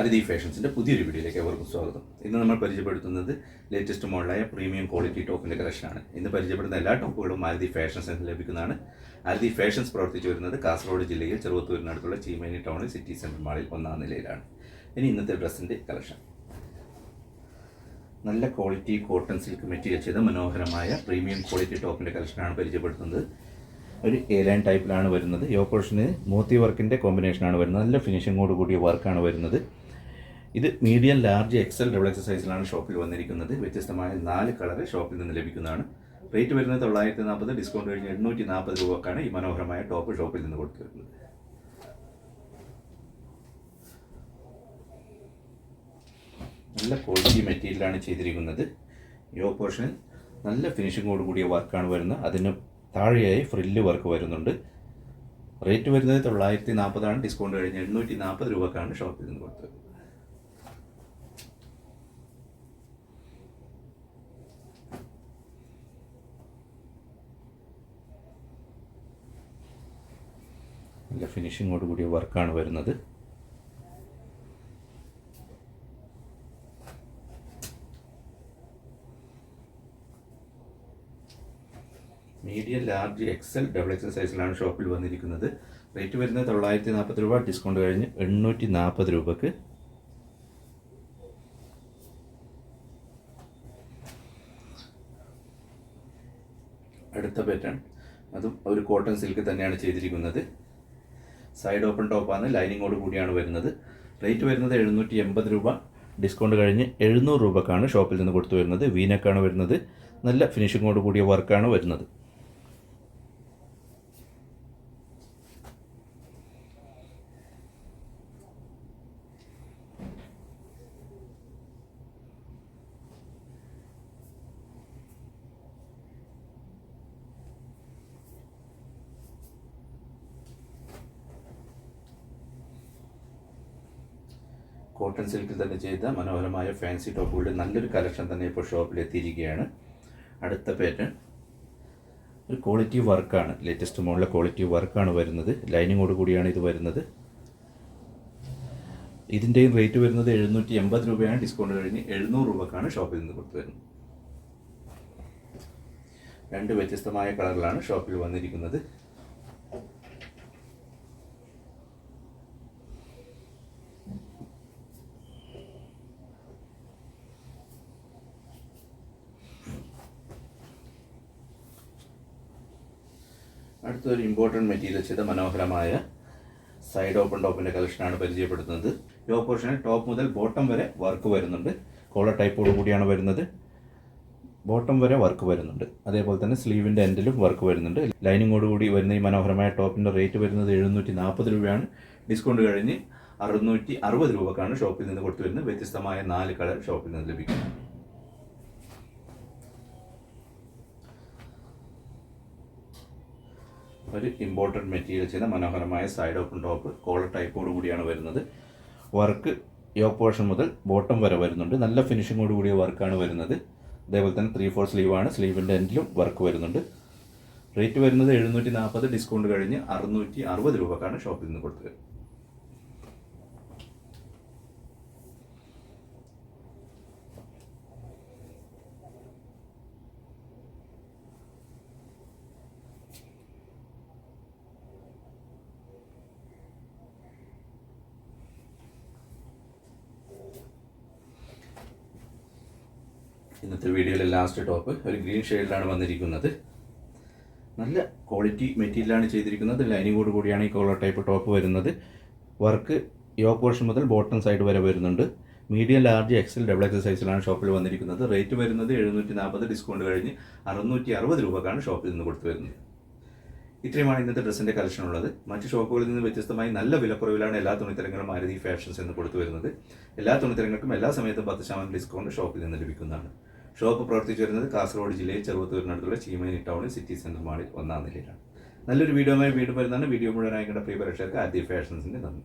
അരതി ഫാഷൻസിന്റെ പുതിയൊരു വീഡിയോയിലേക്ക് അവർക്കും സ്വാഗതം. ഇന്ന് നമ്മൾ പരിചയപ്പെടുത്തുന്നത് ലേറ്റസ്റ്റ് മോഡലായ പ്രീമിയം ക്വാളിറ്റി ടോപ്പിന്റെ കളക്ഷനാണ് ഇന്ന് പരിചയപ്പെടുന്ന എല്ലാ ടോപ്പുകളും ആരതി ഫാഷൻസ് എന്ന് ലഭിക്കുന്നതാണ്. ആരതി ഫാഷൻസ് പ്രവർത്തിച്ചു വരുന്നത് കാസർഗോഡ് ജില്ലയിൽ ചെറുവത്തൂരിനടുത്തുള്ള ചീമേനി ടൗണിൽ സിറ്റി സെൻട്രൽ മാളിൽ ഒന്നാം നിലയിലാണ്. ഇനി ഇന്നത്തെ ഡ്രസ്സിന്റെ കളക്ഷൻ നല്ല ക്വാളിറ്റി കോട്ടൺ സിൽക്ക് മെറ്റീരിയൽ ചെയ്ത മനോഹരമായ പ്രീമിയം ക്വാളിറ്റി ടോപ്പിന്റെ കളക്ഷനാണ് പരിചയപ്പെടുത്തുന്നത്. ഒരു എ ലൈൻ ടൈപ്പിലാണ് വരുന്നത്. യോ പോർഷന് മോത്തി വർക്കിന്റെ കോമ്പിനേഷനാണ് വരുന്നത്. നല്ല ഫിനിഷിങ്ങോട് കൂടിയ വർക്കാണ് വരുന്നത്. ഇത് medium large XL double XL സൈസിലാണ് ഷോപ്പിൽ വന്നിരിക്കുന്നത്. വ്യത്യസ്തമായ നാല് കളറ് ഷോപ്പിൽ നിന്ന് ലഭിക്കുന്നതാണ്. റേറ്റ് വരുന്നത് തൊള്ളായിരത്തി നാൽപ്പത് ഡിസ്കൗണ്ട് കഴിഞ്ഞ് എണ്ണൂറ്റി നാൽപ്പത് രൂപക്കാണ് ഈ മനോഹരമായ ടോപ്പ് ഷോപ്പിൽ നിന്ന് കൊടുത്തിട്ടുള്ളത് നല്ല ക്വാളിറ്റി മെറ്റീരിയലാണ് ചെയ്തിരിക്കുന്നത്. യോ പോർഷനിൽ നല്ല ഫിനിഷിങ്ങോട് കൂടിയ വർക്കാണ് വരുന്നത്. അതിന് താഴെയായി ഫ്രില്ല് വർക്ക് വരുന്നുണ്ട്. റേറ്റ് വരുന്നത് തൊള്ളായിരത്തി നാൽപ്പതാണ് ഡിസ്കൗണ്ട് കഴിഞ്ഞ് എണ്ണൂറ്റി നാൽപ്പത് രൂപക്കാണ് ഷോപ്പിൽ നിന്ന് കൊടുത്തത്. നല്ല ഫിനിഷിങ്ങോട് കൂടിയ വർക്കാണ് വരുന്നത്. Medium large XL double XL സൈസിലാണ് ഷോപ്പിൽ വന്നിരിക്കുന്നത്. റേറ്റ് വരുന്നത് തൊള്ളായിരത്തി നാൽപ്പത് രൂപ ഡിസ്കൗണ്ട് കഴിഞ്ഞ് എണ്ണൂറ്റി നാൽപ്പത് രൂപക്ക്. അടുത്ത പാറ്റേൺ അതും ഒരു കോട്ടൺ സിൽക്ക് തന്നെയാണ് ചെയ്തിരിക്കുന്നത്. സൈഡ് ഓപ്പൺ ടോപ്പാണ് ലൈനിങ്ങോട് കൂടിയാണ് വരുന്നത്. റേറ്റ് വരുന്നത് എഴുന്നൂറ്റി എൺപത് രൂപ. ഡിസ്കൗണ്ട് കഴിഞ്ഞ് എഴുന്നൂറ് രൂപക്കാണ് ഷോപ്പിൽ നിന്ന് കൊടുത്തു വരുന്നത്. വീനക്കാണ് വരുന്നത്. നല്ല ഫിനിഷിങ്ങോട് കൂടിയ വർക്കാണ് വരുന്നത്. കോട്ടൺ സിൽക്കിൽ തന്നെ ചെയ്ത മനോഹരമായ ഫാൻസി ടോപ്പുകളുടെ നല്ലൊരു കളക്ഷൻ തന്നെ ഇപ്പോൾ ഷോപ്പിൽ എത്തിയിരിക്കുകയാണ്. അടുത്ത പാറ്റേൺ ഒരു ക്വാളിറ്റി വർക്കാണ് ലേറ്റസ്റ്റ് മോഡലിലെ ക്വാളിറ്റി വർക്കാണ് വരുന്നത്. ലൈനിങ്ങോട് കൂടിയാണ് ഇത് വരുന്നത്. ഇതിന്റെയും റേറ്റ് വരുന്നത് എഴുന്നൂറ്റി എൺപത് രൂപയാണ്. ഡിസ്കൗണ്ട് കഴിഞ്ഞ് എഴുന്നൂറ് രൂപക്കാണ് ഷോപ്പിൽ നിന്ന് കൊടുത്തു വരുന്നത്. രണ്ട് വ്യത്യസ്തമായ കളറിലാണ് ഷോപ്പിൽ വന്നിരിക്കുന്നത്. അടുത്തൊരു ഇമ്പോർട്ടന്റ് മെറ്റീരിയൽ ചെയ്ത മനോഹരമായ സൈഡ് ഓപ്പൺ ടോപ്പിന്റെ കളക്ഷനാണ് പരിചയപ്പെടുത്തുന്നത്. യോ പോർഷനിൽ ടോപ്പ് മുതൽ ബോട്ടം വരെ വർക്ക് വരുന്നുണ്ട്. കോളർ ടൈപ്പോട് കൂടിയാണ് വരുന്നത്. ബോട്ടം വരെ വർക്ക് വരുന്നുണ്ട്. അതേപോലെ തന്നെ സ്ലീവിന്റെ എൻഡിലും വർക്ക് വരുന്നുണ്ട്. ലൈനിങ്ങോട് കൂടി വരുന്ന ഈ മനോഹരമായ ടോപ്പിന്റെ റേറ്റ് വരുന്നത് എഴുന്നൂറ്റി നാൽപ്പത് രൂപയാണ്. ഡിസ്കൗണ്ട് കഴിഞ്ഞ് അറുന്നൂറ്റി അറുപത് രൂപക്കാണ് ഷോപ്പിൽ നിന്ന് കൊടുത്തു വരുന്നത്. വ്യത്യസ്തമായ നാല് കളർ ഷോപ്പിൽ നിന്ന് ലഭിക്കുന്നത് ഒരു ഇമ്പോർട്ടന്റ് മെറ്റീരിയൽ ചെയ്ത മനോഹരമായ സൈഡ് ഓപ്പൺ ടോപ്പ് കോളർ ടൈപ്പോട് കൂടിയാണ് വരുന്നത്. വർക്ക് യോ പോർഷൻ മുതൽ ബോട്ടം വരെ വരുന്നുണ്ട്. നല്ല ഫിനിഷിങ്ങോട് കൂടിയ വർക്കാണ് വരുന്നത്. അതേപോലെ തന്നെ ത്രീ ഫോർ സ്ലീവാണ് സ്ലീവിന്റെ എൻഡിലും വർക്ക് വരുന്നുണ്ട്. റേറ്റ് വരുന്നത് എഴുന്നൂറ്റി നാൽപ്പത് ഡിസ്കൗണ്ട് കഴിഞ്ഞ് അറുന്നൂറ്റി അറുപത് രൂപക്കാണ് ഷോപ്പിൽ നിന്ന് കൊടുത്തത്. ഇന്നത്തെ വീഡിയോയിലെ ലാസ്റ്റ് ടോപ്പ് ഒരു ഗ്രീൻ ഷെയ്ഡിലാണ് വന്നിരിക്കുന്നത്. നല്ല ക്വാളിറ്റി മെറ്റീരിയലാണ് ചെയ്തിരിക്കുന്നത്. ലൈനിങ്ങോട് കൂടിയാണ് ഈ കോളർ ടൈപ്പ് ടോപ്പ് വരുന്നത്. വർക്ക് യോ പോർഷൻ മുതൽ ബോട്ടം സൈഡ് വരെ വരുന്നുണ്ട്. Medium large XL double XL സൈസിലാണ് ഷോപ്പിൽ വന്നിരിക്കുന്നത്. റേറ്റ് വരുന്നത് എഴുന്നൂറ്റി നാൽപ്പത് ഡിസ്കൗണ്ട് കഴിഞ്ഞ് അറുന്നൂറ്റി അറുപത് രൂപക്കാണ് ഷോപ്പിൽ നിന്ന് കൊടുത്തു വരുന്നത്. ഇത്രയുമാണ് ഇന്നത്തെ ഡ്രസ്സിന്റെ കളക്ഷൻ ഉള്ളത്. മറ്റ് ഷോപ്പുകളിൽ നിന്ന് വ്യത്യസ്തമായി നല്ല വിലക്കുറവിലാണ് എല്ലാ തുണിത്തരങ്ങളും മാരുതി ഫാഷൻസ് എന്ന് കൊടുത്തു വരുന്നത്. എല്ലാ തുണിത്തരങ്ങൾക്കും എല്ലാ സമയത്തും പത്ത് ശതമാനം ഡിസ്കൗണ്ട് ഷോപ്പിൽ നിന്ന് ലഭിക്കുന്നതാണ്. ഷോപ്പ് പ്രവർത്തിച്ചു വരുന്നത് കാസർഗോഡ് ജില്ലയിൽ ചെറുവത്തൂരിനടുത്തുള്ള ചീമേനി ടൗണിൽ സിറ്റി സെന്റർ മാളിൽ ഒന്നാം നിലയിലാണ്. നല്ലൊരു വീഡിയോയുമായി വീണ്ടും വരുന്നതാണ്. വീഡിയോ മുഴുവനായി കണ്ട പ്രിയ പ്രേക്ഷകർക്ക് ആദ്യ ഫാഷൻസിന്റെ നന്ദി.